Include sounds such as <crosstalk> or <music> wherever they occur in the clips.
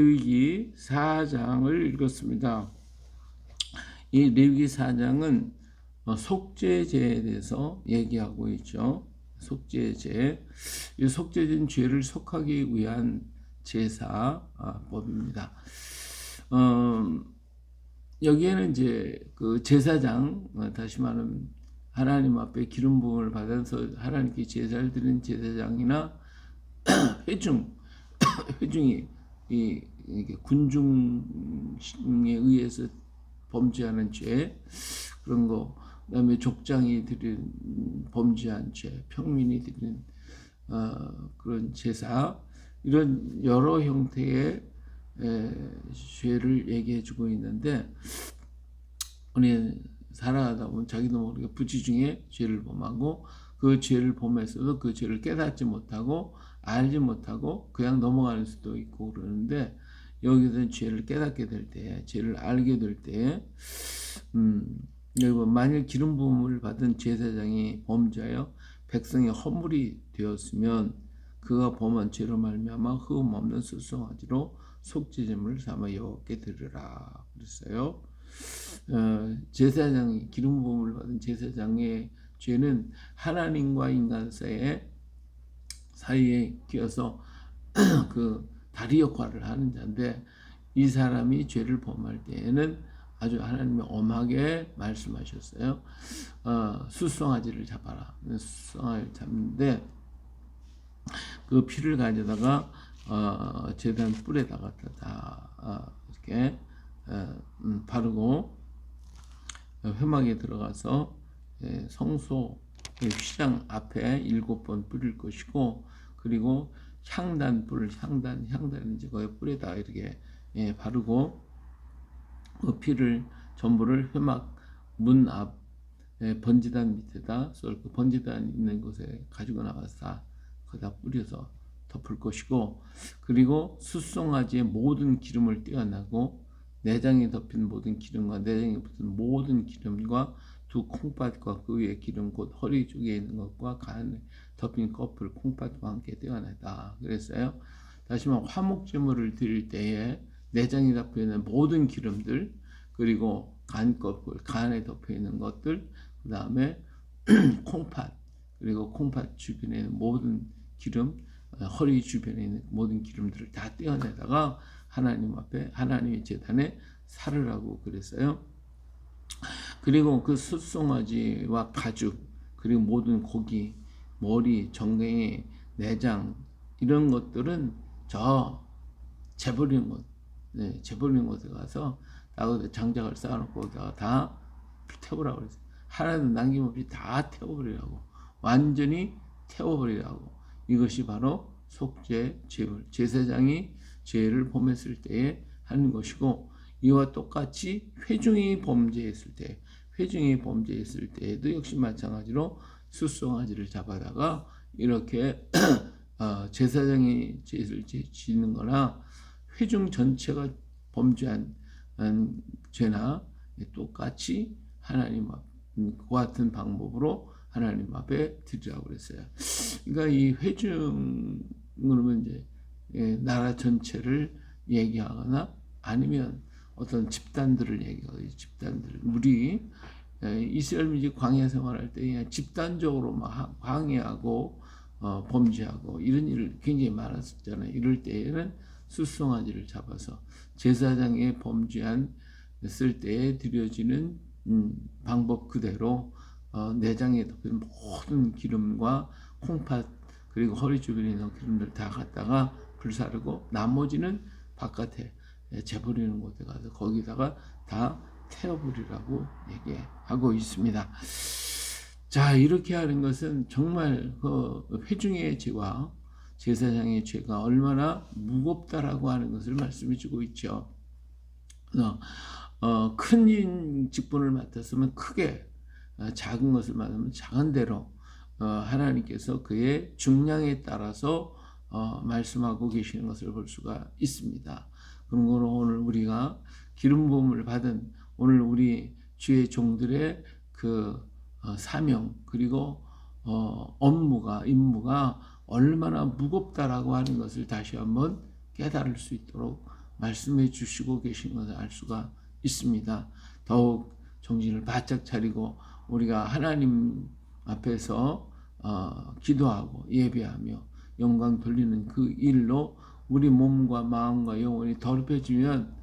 레위기 4장을 읽었습니다. 이 레위기 4장은 어, 속죄제에 대해서 얘기하고 있죠. 속죄제. 이 속죄제는 죄를 속하기 위한 제사법입니다. 어, 여기에는 이제 그 제사장, 어, 다시 말하면 하나님 앞에 기름 부음을 받아서 하나님께 제사를 드리는 제사장이나 <clears throat> 회중, <clears throat> 회중이 이 이게 군중에 의해서 범죄하는 죄 그런 거 그다음에 족장이 드린 범죄한 죄 평민이 드린 어, 그런 제사 이런 여러 형태의 에, 죄를 얘기해 주고 있는데 우리 살아가다 보면 자기도 모르게 부지 중에 죄를 범하고 그 죄를 범했어도 그 죄를 깨닫지 못하고 알지 못하고 그냥 넘어가는 수도 있고 그러는데 여기서는 죄를 깨닫게 될 때, 죄를 알게 될 때, 음, 여러분 만일 기름 부음을 받은 제사장이 범죄하여 백성의 허물이 되었으면 그가 범한 죄로 말미암아 흠 없는 수송아지로 속죄제물을 삼아 여호와께 드리라 그랬어요. 어, 제사장이 기름 부음을 받은 제사장의 죄는 하나님과 인간 사이에 사이에 끼어서 <clears throat> 그 다리 역할을 하는 자인데 이 사람이 죄를 범할 때에는 아주 하나님이 엄하게 말씀하셨어요. 어, 수송아지를 잡아라. 수송아지를 잡는데 그 피를 가져다가 어, 재단 뿔에다가 다 어, 이렇게 어, 음, 바르고 회막에 들어가서 예, 성소 휘장 앞에 일곱 번 뿌릴 것이고 그리고 향단 뿔 향단 향단은 이제 거기 뿔에다 이렇게 예, 바르고 그 피를 전부를 회막 문 앞 번지단 밑에다 쏠그 번지단 있는 곳에 가지고 나가서 거기다 뿌려서 덮을 것이고 그리고 숫송아지의 모든 기름을 떼어내고 내장에 덮인 모든 기름과 내장에 붙은 모든 기름과 두 콩팥과 그 위에 기름 곧 허리 쪽에 있는 것과 간에 덮인 커플 콩팥과 함께 떼어내다 그랬어요. 다시 말해 화목제물을 드릴 때에 내장에 덮여 있는 모든 기름들 그리고 간 커플 간에 덮여 있는 것들 그 다음에 <clears throat> 콩팥 그리고 콩팥 주변에 있는 모든 기름 허리 주변에 있는 모든 기름들을 다 떼어내다가 하나님 앞에 하나님의 재단에 살으라고 그랬어요. 그리고 그 숫송아지와 가죽 그리고 모든 고기 머리 정갱이 내장 이런 것들은 저 재버리는 곳 네, 재버리는 곳에 가서 나거기 장작을 쌓아놓고 다 태우라고 그랬어요. 하나도 남김없이 다 태워버리라고 완전히 태워버리라고 이것이 바로 속죄 제물 제사장이 죄를 범했을 때에 하는 것이고 이와 똑같이 회중이 범죄했을 때 회중이 범죄했을 때에도 역시 마찬가지로 수송아지를 잡아다가 이렇게 <clears throat> 어, 제사장이 죄를 지는 거나 회중 전체가 범죄한 음, 죄나 똑같이 하나님 앞, 음, 그 같은 방법으로 하나님 앞에 드리라고 그랬어요. 그러니까 이 회중 그러면 이제 예, 나라 전체를 얘기하거나 아니면 어떤 집단들을 얘기하고 집단들 우리 예, 이스라엘 민족 광야 생활할 때 그냥 집단적으로 막 광야하고 어, 범죄하고 이런 일을 굉장히 많았었잖아요. 이럴 때에는 수송아지를 잡아서 제사장의 범죄한 쓸 때에 드려지는 음, 방법 그대로 어, 내장에 덮인 모든 기름과 콩팥 그리고 허리 주변에 있는 기름들 다 갖다가 불사르고 나머지는 바깥에 재버리는 곳에 가서 거기다가 다 태워버리라고 얘기하고 있습니다. 자 이렇게 하는 것은 정말 그 회중의 죄와 제사장의 죄가 얼마나 무겁다라고 하는 것을 말씀해 주고 있죠. 어, 큰 직분을 맡았으면 크게 어, 작은 것을 맡으면 작은 대로 어, 하나님께서 그의 중량에 따라서 어, 말씀하고 계시는 것을 볼 수가 있습니다. 그런 거로 오늘 우리가 기름 부음을 받은 오늘 우리 주의 종들의 그 어, 사명 그리고 어, 업무가 임무가 얼마나 무겁다라고 하는 것을 다시 한번 깨달을 수 있도록 말씀해 주시고 계신 것을 알 수가 있습니다. 더욱 정신을 바짝 차리고 우리가 하나님 앞에서 어, 기도하고 예배하며 영광 돌리는 그 일로 우리 몸과 마음과 영혼이 더럽혀지면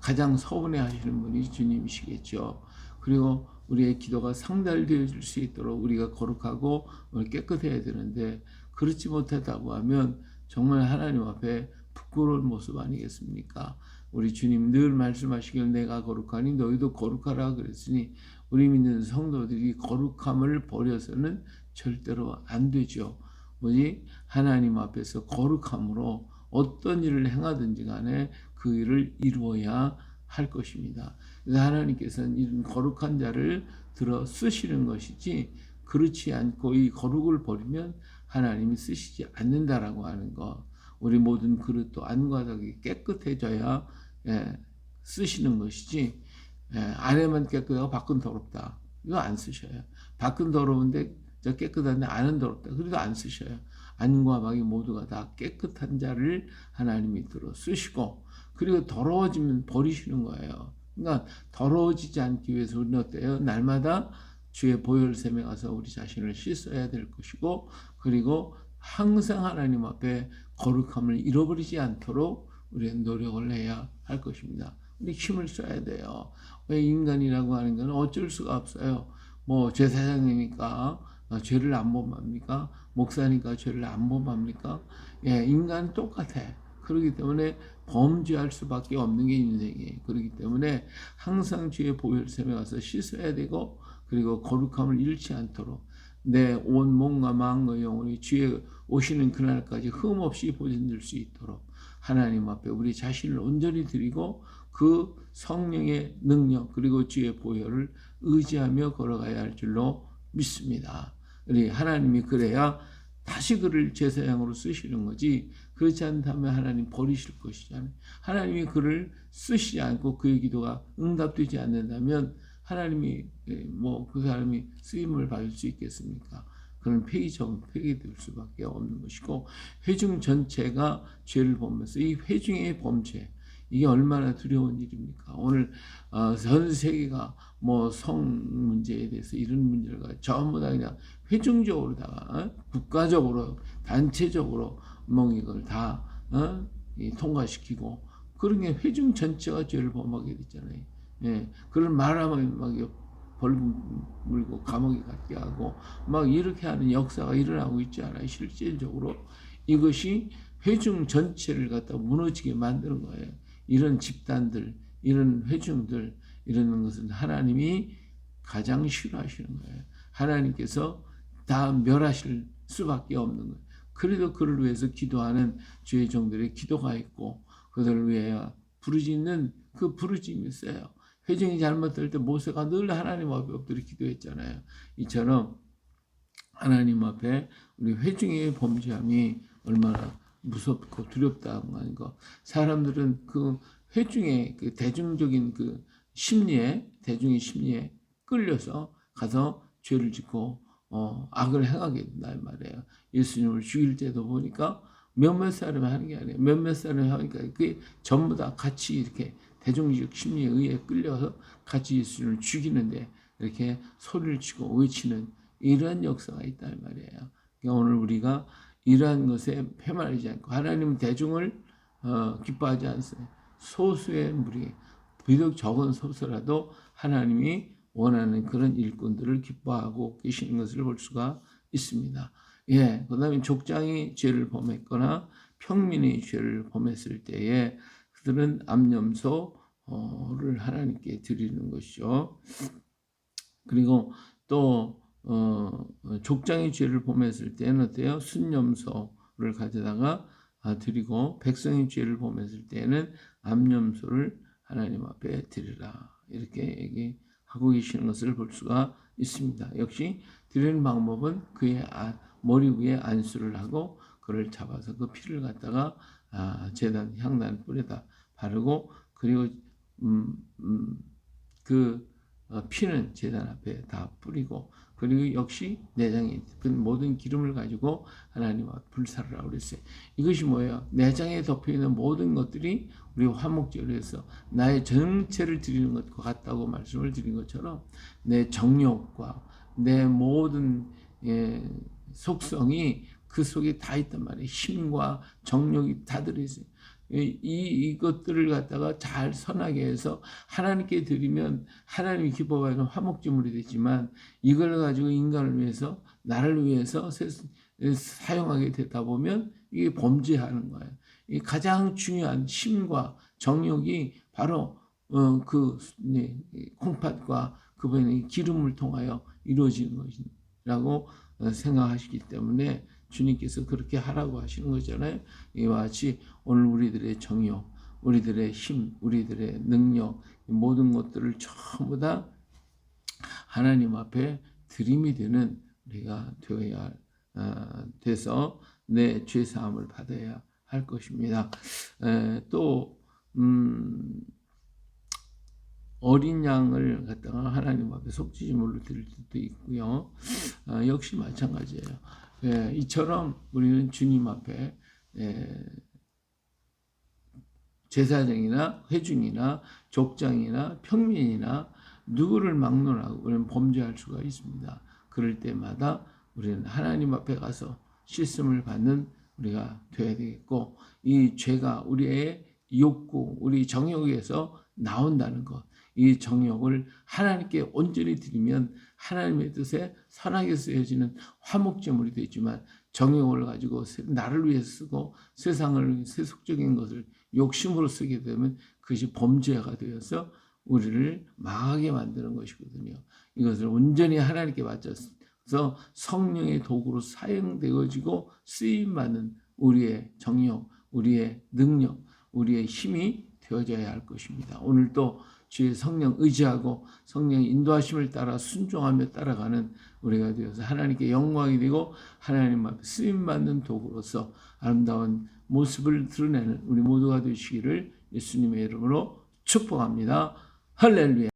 가장 서운해 하시는 분이 주님이시겠죠. 그리고 우리의 기도가 상달되어 줄수 있도록 우리가 거룩하고 깨끗해야 되는데 그렇지 못하다고 하면 정말 하나님 앞에 부끄러운 모습 아니겠습니까? 우리 주님 늘 말씀하시길 내가 거룩하니 너희도 거룩하라 그랬으니 우리 믿는 성도들이 거룩함을 버려서는 절대로 안 되죠. 뭐지? 하나님 앞에서 거룩함으로 어떤 일을 행하든지 간에 그 일을 이루어야 할 것입니다. 그래서 하나님께서는 이런 거룩한 자를 들어 쓰시는 것이지 그렇지 않고 이 거룩을 버리면 하나님이 쓰시지 않는다라고 하는 것. 우리 모든 그릇도 안과하게 깨끗해져야 예, 쓰시는 것이지 예, 안에만 깨끗하고 밖은 더럽다. 이거 안 쓰셔요. 밖은 더러운데 저 깨끗한데 안은 더럽다. 그래도 안 쓰셔요. 안과 밖이 모두가 다 깨끗한 자를 하나님이 들어 쓰시고 그리고 더러워지면 버리시는 거예요. 그러니까 더러워지지 않기 위해서 우리는 어때요? 날마다 주의 보혈샘에 가서 우리 자신을 씻어야 될 것이고 그리고 항상 하나님 앞에 거룩함을 잃어버리지 않도록 우리는 노력을 해야 할 것입니다. 우리 힘을 써야 돼요. 왜 인간이라고 하는 건 어쩔 수가 없어요. 뭐 제사장이니까 어, 죄를 안 범합니까? 목사니까 죄를 안 범합니까? 예, 인간 똑같아. 그렇기 때문에 범죄할 수밖에 없는 게 인생이에요. 그렇기 때문에 항상 주의 보혈샘에 가서 씻어야 되고 그리고 거룩함을 잃지 않도록 내 온 몸과 마음과 영혼이 주의 오시는 그날까지 흠없이 보존될 수 있도록 하나님 앞에 우리 자신을 온전히 드리고 그 성령의 능력 그리고 주의 보혈을 의지하며 걸어가야 할 줄로 믿습니다. 우리 하나님이 그래야 다시 그를 제사장으로 쓰시는 거지 그렇지 않다면 하나님 버리실 것이잖아요. 하나님이 그를 쓰시지 않고 그의 기도가 응답되지 않는다면 하나님이 뭐 그 사람이 쓰임을 받을 수 있겠습니까? 그런 폐기될 수밖에 없는 것이고 회중 전체가 죄를 보면서 이 회중의 범죄 이게 얼마나 두려운 일입니까? 오늘 어, 전 세계가 뭐 성 문제에 대해서 이런 문제가 전부 다 그냥 회중적으로다가 어? 국가적으로 단체적으로 뭐 이걸 다 어? 통과시키고 그런 게 회중 전체가 죄를 범하게 됐잖아요. 예, 그런 말하면 막 벌금 물고 감옥에 갔게 하고 막 이렇게 하는 역사가 일어나고 있지 않아요. 실질적으로 이것이 회중 전체를 갖다 무너지게 만드는 거예요. 이런 집단들, 이런 회중들, 이런 것은 하나님이 가장 싫어하시는 거예요. 하나님께서 다 멸하실 수밖에 없는 거예요. 그래도 그를 위해서 기도하는 주의 종들의 기도가 있고 그들을 위해 부르짖는 그 부르짖음이 있어요. 회중이 잘못될 때 모세가 늘 하나님 앞에 엎드려 기도했잖아요. 이처럼 하나님 앞에 우리 회중의 범죄함이 얼마나 무섭고 두렵다는 거. 사람들은 그 회중의 그 대중적인 그 심리에 대중의 심리에 끌려서 가서 죄를 짓고 어, 악을 행하게 이 말이에요. 예수님을 죽일 때도 보니까 몇몇 사람이 하는 게 아니에요. 몇몇 사람이 하니까 그게 전부 다 같이 이렇게 대중적 심리에 의해 끌려서 같이 예수님을 죽이는데 이렇게 소리를 치고 외치는 이런 역사가 이 말이에요. 그러니까 오늘 우리가 이러한 것에 패말리지 않고 하나님은 대중을 어, 기뻐하지 않습니다. 소수의 무리, 비록 적은 소수라도 하나님이 원하는 그런 일꾼들을 기뻐하고 계시는 것을 볼 수가 있습니다. 예, 그 다음에 족장이 죄를 범했거나 평민이 죄를 범했을 때에 그들은 암염소를 하나님께 드리는 것이죠. 그리고 또 어, 족장의 죄를 범했을 때는 어때요? 순염소를 가져다가 아, 드리고 백성의 죄를 범했을 때는 암염소를 하나님 앞에 드리라 이렇게 얘기 하고 계시는 것을 볼 수가 있습니다. 역시 드리는 방법은 그의 아, 머리 위에 안수를 하고 그를 잡아서 그 피를 갖다가 아, 재단 향단 뿔에다 바르고 그리고 음, 음, 그 어, 피는 재단 앞에 다 뿌리고 그리고 역시 내장에 그 모든 기름을 가지고 하나님 앞 불사르라고 그랬어요. 이것이 뭐예요? 내장에 덮여 있는 모든 것들이 우리 화목제로해서 나의 전체를 드리는 것과 같다고 말씀을 드린 것처럼 내 정욕과 내 모든 예, 속성이 그 속에 다 있단 말이에요. 힘과 정욕이 다 들어있어요. 이, 이- 이것들을 갖다가 잘 선하게 해서 하나님께 드리면 하나님이 기뻐하는 화목제물이 되지만 이걸 가지고 인간을 위해서 나를 위해서 세- 사용하게 되다 보면 이게 범죄하는 거예요. 이 가장 중요한 힘과 정욕이 바로 어, 그 네, 콩팥과 그분의 기름을 통하여 이루어지는 것이라고 어, 생각하시기 때문에 주님께서 그렇게 하라고 하시는 거잖아요. 이와 같이 오늘 우리들의 정욕, 우리들의 힘, 우리들의 능력, 이 모든 것들을 전부 다 하나님 앞에 드림이 되는 우리가 되어야 어, 돼서 내 죄 사함을 받아야 할 것입니다. 에, 또 음, 어린 양을 갖다가 하나님 앞에 속죄제물로 드릴 수도 있고요. 어, 역시 마찬가지예요. 예, 이처럼 우리는 주님 앞에 예, 제사장이나 회중이나 족장이나 평민이나 누구를 막론하고 우리는 범죄할 수가 있습니다. 그럴 때마다 우리는 하나님 앞에 가서 씻음을 받는 우리가 되어야 되겠고 이 죄가 우리의 욕구, 우리 정욕에서 나온다는 것. 이 정욕을 하나님께 온전히 드리면 하나님의 뜻에 선하게 쓰여지는 화목제물이 되지만 정욕을 가지고 세- 나를 위해 쓰고 세상을 세속적인 것을 욕심으로 쓰게 되면 그것이 범죄가 되어서 우리를 망하게 만드는 것이거든요. 이것을 온전히 하나님께 바쳐서 성령의 도구로 사용되어지고 쓰임 받는 우리의 정욕, 우리의 능력, 우리의 힘이 되어져야 할 것입니다. 오늘도 주의 성령 의지하고 성령의 인도하심을 따라 순종하며 따라가는 우리가 되어서 하나님께 영광이 되고 하나님 앞에 쓰임 받는 도구로서 아름다운 모습을 드러내는 우리 모두가 되시기를 예수님의 이름으로 축복합니다. 할렐루야.